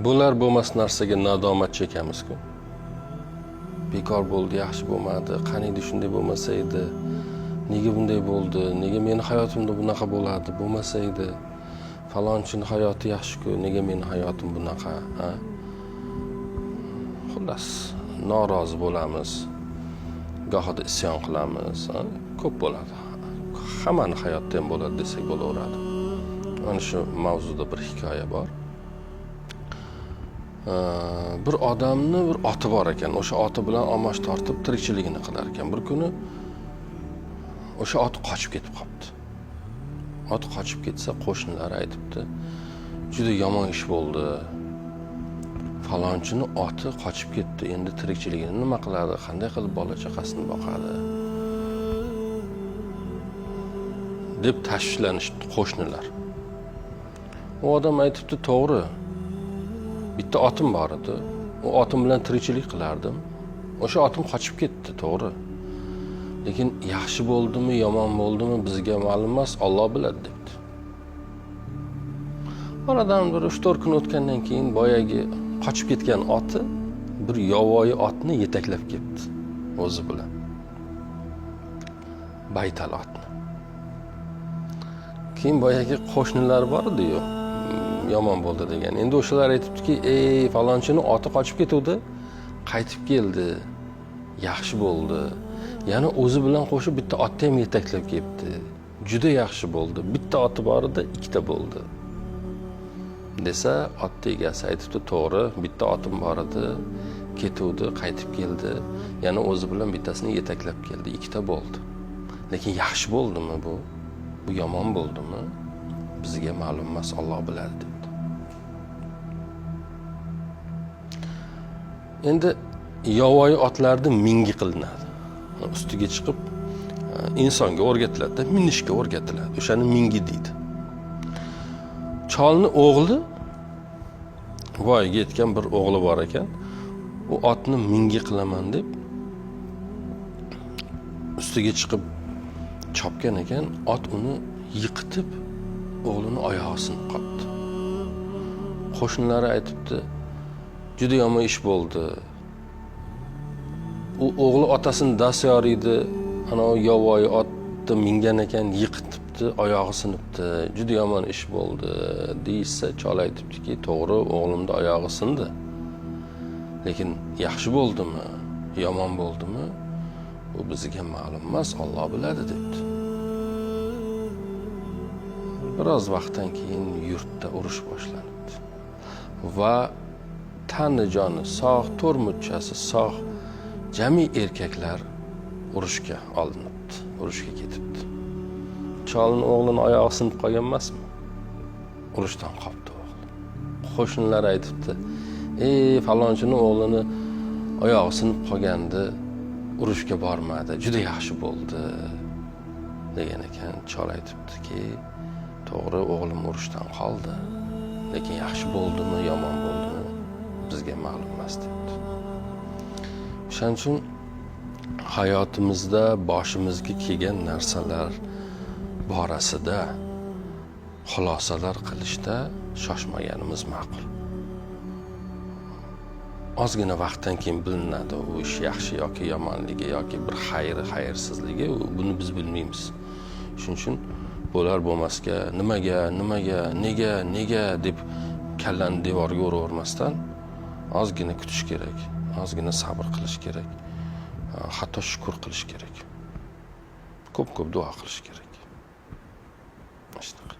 bo'lar bo'lmas narsaga nadomat chekamizku. Bekor bo'ldi yaxshi bo'lmadi qaniydi shunday bo'lmasa edi nega bunday bo'ldi nega meni hayotimda bunaqa bo'ladi bo'lmasa edi falonchini hayoti yaxshiku nega meni hayotim bunaqa ha? Xullas norozi bo'lamiz gohida isyon qilamiz ko'p bo'ladi. Hammani hayotda ham bo'ladi desak bo'laveradi. Mana shu mavzuda bir hikoya bor. Bir odamni bir oti bor ekan. O'sha oti bilan omoch tortib tirikchiligini qilar ekan. Bir kuni o'sha ot qochib ketib qolibdi ot qochib ketsa qo'shnilari aytibdi juda yomon ish bo'ldi. Falonchini oti qochib ketdi. Endi tirikchiligini nima qiladi? Qanday qilib bola chaqasini boqadi? deb tashvishlanishibdi qo'shnilar. U odam aytibdi to'g'ri bitta otim bor edi u otim bilan tirikchilik qilardim o'sha otim qochib ketdi to'g'ri lekin yaxshi bo'ldimi yomon bo'ldimi bizga ma'lum emas olloh biladi debdi oradan bir uch to'rt kun o'tgandan keyin boyagi qochib ketgan oti bir yovvoyi otni yetaklab kelibdi o'zi bilan baytal otni keyin boyagi qo'shnilar bor ediyu yomon bo'ldi degan endi o'shalar aytibdiki ey falonchini oti qochib ketuvdi. Qaytib keldi. Yaxshi bo'ldi. Yana o'zi bilan qo'shib bitta otni ham yetaklab kelibdi. Juda yaxshi bo'ldi. Bitta oti bor edi ikkita bo'ldi. Desa otni egasi aytibdi to'g'ri bitta otim bor edi. Ketuvdi qaytib keldi. Yana o'zi bilan bittasini yetaklab keldi. İkkita bo'ldi. Lekin yaxshi bo'ldimi bu? Bu yomon bo'ldimi bizga ma'lum emas olloh biladi debdi. Endi yovvoyi otlarni mingi qilinadi. Ustiga chiqib e, insonga o'rgatiladida minishga o'rgatiladi. O'shani mingi deydi. Cholni o'g'li voyaga yetgan bir o'g'li bor ekan u otni mingi qilaman deb ustiga chiqib chopgan ekan ot uni yiqitib oyog'i sinib qolibdi qo'shnilari aytibdi juda yomon ish bo'ldi. U o'g'li otasini dast yoriydi anavi yovvoyi otni mingan ekan yiqitibdi oyog'i sinibdi. Juda yomon ish bo'ldi deyishsa chol aytibdiki to'g'ri o'g'limni oyog'i sindi. Lekin yaxshi bo'ldimi? Yomon bo'ldimi? Bu bizga ma'lum emas olloh biladi biroz vaqtdan keyin yurtda urush boshlanibdi. Va tani joni sog' to'rtmutchasi sog' jami erkaklar urushga olinibdi urushga ketibdi. Cholni o'g'lini oyog'i sinib qolgan emasmi? Urushdan qolibdi o'g'li. Qo'shnilar aytibdi ey falonchini o'g'lini oyog'i sinib qolgandi urushga bormadi juda yaxshi bo'ldi. degan ekan. Chol aytibdiki to'g'ri o'g'lim urushdan qoldi. Lekin yaxshi bo'ldimi yomon bo'ldimi bizga ma'lum emas debdi. O'shaning uchun hayotimizda boshimizga kelgan narsalar borasida xulosalar qilishda shoshmaganimiz ma'qul. Ozgina vaqtdan keyin bilinadi u ish yaxshi yoki yomonligi yoki bir xayri xayrsizligi buni biz bilmaymiz. Shuning uchun bo'lar bo'lmasga nimaga nimaga nega nega deb kallani devorga uravermasdan ozgina kutish kerak ozgina sabr qilish kerak e, hatto shukur qilish kerak. Ko'p ko'p duo qilish kerak. Shunaqa